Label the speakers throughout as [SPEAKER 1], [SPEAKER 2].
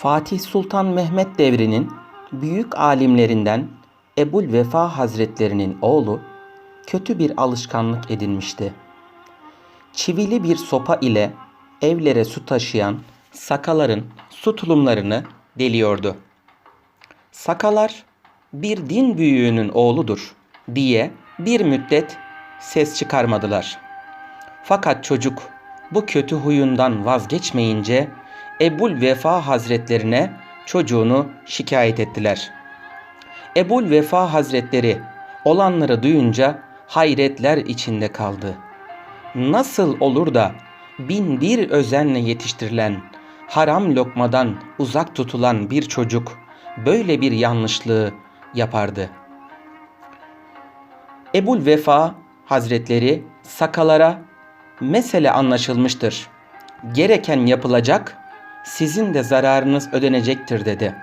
[SPEAKER 1] Fatih Sultan Mehmet devrinin büyük alimlerinden Ebul Vefa Hazretlerinin oğlu kötü bir alışkanlık edinmişti. Çivili bir sopa ile evlere su taşıyan sakaların su tulumlarını deliyordu. Sakalar bir din büyüğünün oğludur diye bir müddet ses çıkarmadılar. Fakat çocuk bu kötü huyundan vazgeçmeyince Ebul Vefa Hazretlerine çocuğunu şikayet ettiler. Ebul Vefa Hazretleri olanları duyunca hayretler içinde kaldı. Nasıl olur da bin bir özenle yetiştirilen, haram lokmadan uzak tutulan bir çocuk böyle bir yanlışlığı yapardı. Ebul Vefa Hazretleri sakalara mesele anlaşılmıştır. Gereken yapılacak, sizin de zararınız ödenecektir dedi.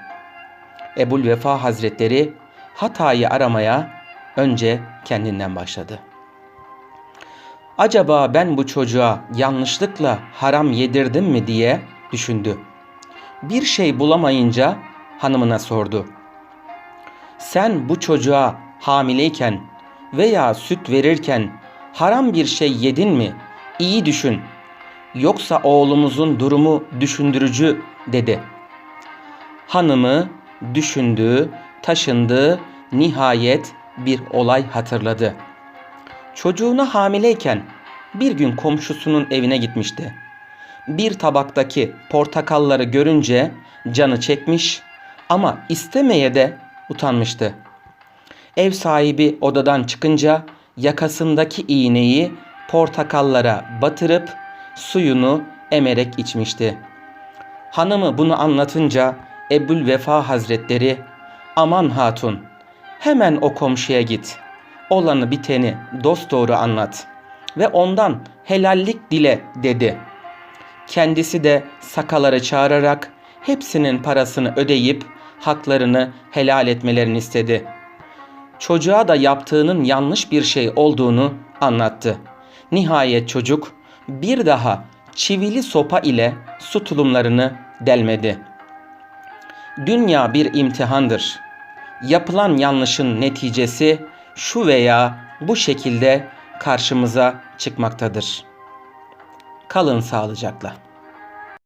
[SPEAKER 1] Ebul Vefa Hazretleri hatayı aramaya önce kendinden başladı. Acaba ben bu çocuğa yanlışlıkla haram yedirdim mi diye düşündü. Bir şey bulamayınca hanımına sordu. Sen bu çocuğa hamileyken veya süt verirken haram bir şey yedin mi? İyi düşün. Yoksa oğlumuzun durumu düşündürücü dedi. Hanımı düşündü, taşındı, nihayet bir olay hatırladı. Çocuğuna hamileyken bir gün komşusunun evine gitmişti. Bir tabaktaki portakalları görünce canı çekmiş ama istemeye de utanmıştı. Ev sahibi odadan çıkınca yakasındaki iğneyi portakallara batırıp suyunu emerek içmişti. Hanımı bunu anlatınca Ebul Vefa Hazretleri aman hatun hemen o komşuya git. Olanı biteni dosdoğru anlat ve ondan helallik dile dedi. Kendisi de sakaları çağırarak hepsinin parasını ödeyip haklarını helal etmelerini istedi. Çocuğa da yaptığının yanlış bir şey olduğunu anlattı. Nihayet çocuk bir daha çivili sopa ile su tulumlarını delmedi. Dünya bir imtihandır. Yapılan yanlışın neticesi şu veya bu şekilde karşımıza çıkmaktadır. Kalın sağlıcakla.